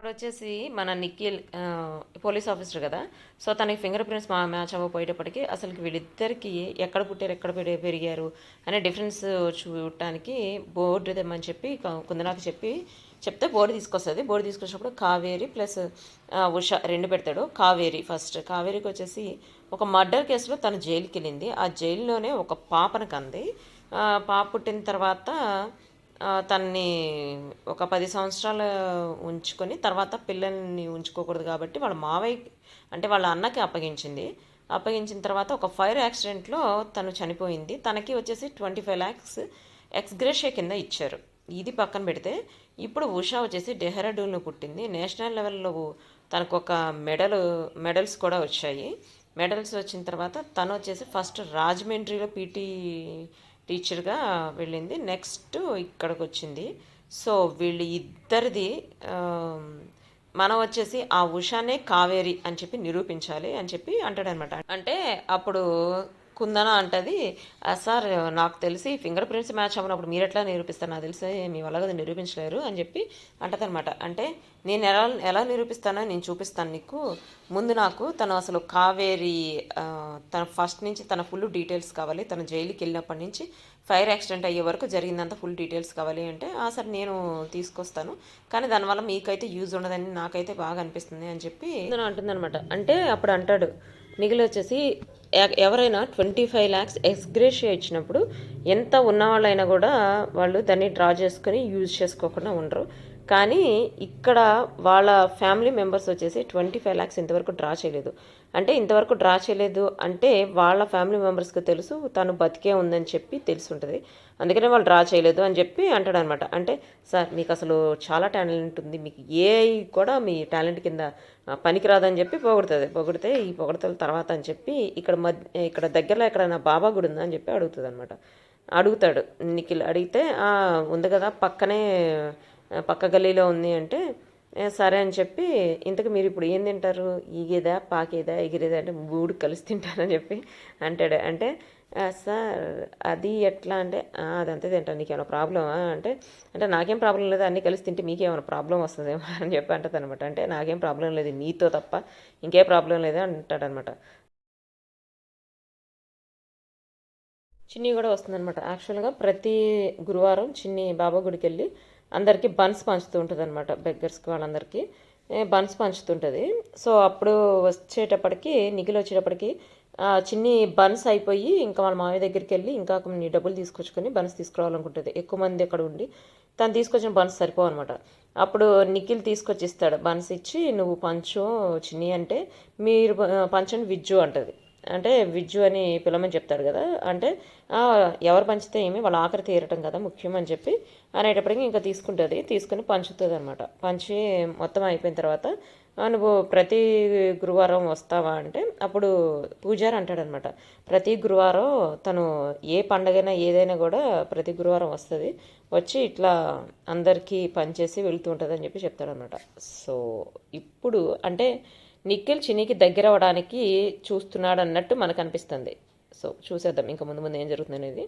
ఇప్పుడు వచ్చేసి మన నిఖిల్ పోలీస్ ఆఫీసర్ కదా. సో తనకి ఫింగర్ ప్రింట్స్ మా మ్యాచ్ అవ్వపోయేటప్పటికి అసలు వీళ్ళిద్దరికి ఎక్కడ పుట్టారు ఎక్కడ పెరిగారు అనే డిఫరెన్స్ చూడటానికి బోర్డు తెమ్మని చెప్పి కుందనాకి చెప్పి చెప్తే బోర్డు తీసుకొస్తుంది. బోర్డు తీసుకొచ్చినప్పుడు కావేరి ప్లస్ ఉష రెండు పెడతాడు. కావేరి ఫస్ట్. కావేరికి వచ్చేసి ఒక మర్డర్ కేసులో తను జైలుకి వెళ్ళింది ఆ జైల్లోనే ఒక పాపను కంది. పాప పుట్టిన తర్వాత తన్ని ఒక పది సంవత్సరాలు ఉంచుకొని తర్వాత పిల్లల్ని ఉంచుకోకూడదు కాబట్టి వాళ్ళ మావయ్య అంటే వాళ్ళ అన్నకి అప్పగించింది. అప్పగించిన తర్వాత ఒక ఫైర్ యాక్సిడెంట్లో తను చనిపోయింది. తనకి వచ్చేసి ట్వంటీ ఫైవ్ ల్యాక్స్ ఎక్స్గ్రేషియా కింద ఇచ్చారు. ఇది పక్కన పెడితే ఇప్పుడు ఉషా వచ్చేసి డెహ్రాడూన్లో పుట్టింది. నేషనల్ లెవెల్లో తనకు ఒక మెడల్ మెడల్స్ కూడా వచ్చాయి. మెడల్స్ వచ్చిన తర్వాత తను వచ్చేసి ఫస్ట్ రాజమండ్రిలో పీటీ టీచర్గా వెళ్ళింది. నెక్స్ట్ ఇక్కడికి వచ్చింది సో వీళ్ళు ఇద్దరిది మనం వచ్చేసి ఆ ఉషానే కావేరి అని చెప్పి నిరూపించాలి అని చెప్పి అంటాడనమాట. అంటే అప్పుడు కుందన అంటది. సార్ నాకు తెలిసి ఫింగర్ ప్రింట్స్ మ్యాచ్ అవ్వనప్పుడు మీరు ఎట్లా నిరూపిస్తారు? నాకు తెలిసి మీ వల్ల కదా నిరూపించలేరు అని చెప్పి అంటదనమాట అంటే నేను ఎలా ఎలా నిరూపిస్తానో నేను చూపిస్తాను నీకు. ముందు నాకు తను అసలు కావేరి తన ఫస్ట్ నుంచి తన ఫుల్ డీటెయిల్స్ కావాలి. తన జైలుకి వెళ్ళినప్పటి నుంచి ఫైర్ యాక్సిడెంట్ అయ్యే వరకు జరిగిందంతా ఫుల్ డీటెయిల్స్ కావాలి అంటే ఆ సార్ నేను తీసుకొస్తాను. కానీ దానివల్ల మీకైతే యూజ్ ఉండదని నాకైతే బాగా అనిపిస్తుంది అని చెప్పి అంటుందన్నమాట. అంటే అప్పుడు అంటాడు మిగిలి వచ్చేసి ఎవరైనా ట్వంటీ ఫైవ్ ల్యాక్స్ ఎక్స్గ్రేషియా ఇచ్చినప్పుడు ఎంత ఉన్నవాళ్ళైనా కూడా వాళ్ళు దాన్ని డ్రా చేసుకొని యూజ్ చేసుకోకుండా ఉండరు. కానీ ఇక్కడ వాళ్ళ ఫ్యామిలీ మెంబర్స్ వచ్చేసి ట్వంటీ ఫైవ్ ల్యాక్స్ ఇంతవరకు డ్రా చేయలేదు. అంటే ఇంతవరకు డ్రా చేయలేదు అంటే వాళ్ళ ఫ్యామిలీ మెంబర్స్కి తెలుసు తను బతికే ఉందని చెప్పి తెలుసుంటుంది. అందుకనే వాళ్ళు డ్రా చేయలేదు అని చెప్పి అంటాడు అనమాట అంటే సార్ మీకు అసలు చాలా టాలెంట్ ఉంది. మీకు ఏ కూడా మీ టాలెంట్ కింద పనికిరాదని చెప్పి పొగుడుతుంది. పొగిడితే ఈ పొగడతల తర్వాత అని చెప్పి ఇక్కడ మధ్య ఇక్కడ దగ్గరలో ఎక్కడైనా బాబా గుడి ఉందా అని చెప్పి అడుగుతుంది అనమాట అడుగుతాడు. నిఖిల్ అడిగితే ఉంది కదా పక్కనే పక్క గల్లీలో ఉంది అంటే సరే అని చెప్పి ఇంతకు మీరు ఇప్పుడు ఏం తింటారు? ఈగేదా? పాకేదా? ఎగిరేదా? అంటే మూడు కలిసి తింటారని చెప్పి అంటాడు. అంటే సార్ అది ఎట్లా అంటే అదంతా తింటాను. నీకేమైనా ప్రాబ్లమా? అంటే అంటే నాకేం ప్రాబ్లం లేదు. అన్నీ కలిసి తింటే మీకేమైనా ప్రాబ్లం వస్తుందేమో అని చెప్పి అంటది అనమాట అంటే నాకేం ప్రాబ్లం లేదు. నీతో తప్ప ఇంకే ప్రాబ్లం లేదు అంటాడనమాట. చిన్ని కూడా వస్తుందన్నమాట యాక్చువల్గా ప్రతి గురువారం చిన్ని బాబా గుడికి వెళ్ళి అందరికీ బన్స్ పంచుతూ ఉంటుంది అనమాట బెగ్గర్స్కి వాళ్ళందరికీ. బన్స్ పంచుతుంటుంది. సో అప్పుడు వచ్చేటప్పటికి నిఖిల్ వచ్చేటప్పటికి చిన్ని బన్స్ అయిపోయి ఇంకా వాళ్ళ మామయ్య దగ్గరికి వెళ్ళి ఇంకా కొన్ని డబ్బులు తీసుకొచ్చుకొని బన్స్ తీసుకురావాలనుకుంటుంది. ఎక్కువ మంది అక్కడ ఉండి తను తీసుకొచ్చిన బన్స్ సరిపోవు అనమాట అప్పుడు నిఖిల్ తీసుకొచ్చి ఇస్తాడు బన్స్ ఇచ్చి నువ్వు పంచు చిన్ని అంటే మీరు పంచని విజ్జు అంటది. అంటే విజ్జు అని పిలమని చెప్తాడు కదా. అంటే ఎవరు పంచితే ఏమి వాళ్ళ ఆఖరి తీరటం కదా ముఖ్యం అని చెప్పి అనేటప్పటికి ఇంకా తీసుకుంటుంది. తీసుకుని పంచుతుంది అనమాట పంచి మొత్తం అయిపోయిన తర్వాత నువ్వు ప్రతి గురువారం వస్తావా? అంటే అప్పుడు పూజారి అంటాడనమాట ప్రతి గురువారం తను ఏ పండగైనా ఏదైనా కూడా ప్రతి గురువారం వస్తుంది. వచ్చి ఇట్లా అందరికీ పనిచేసి వెళ్తూ ఉంటుంది అని చెప్పి చెప్తాడనమాట సో ఇప్పుడు అంటే నిఖిల్ చినికి దగ్గర అవ్వడానికి చూస్తున్నాడు అన్నట్టు మనకు అనిపిస్తుంది సో చూసేద్దాం. ఇంకా ముందు ముందు ఏం జరుగుతుంది అనేది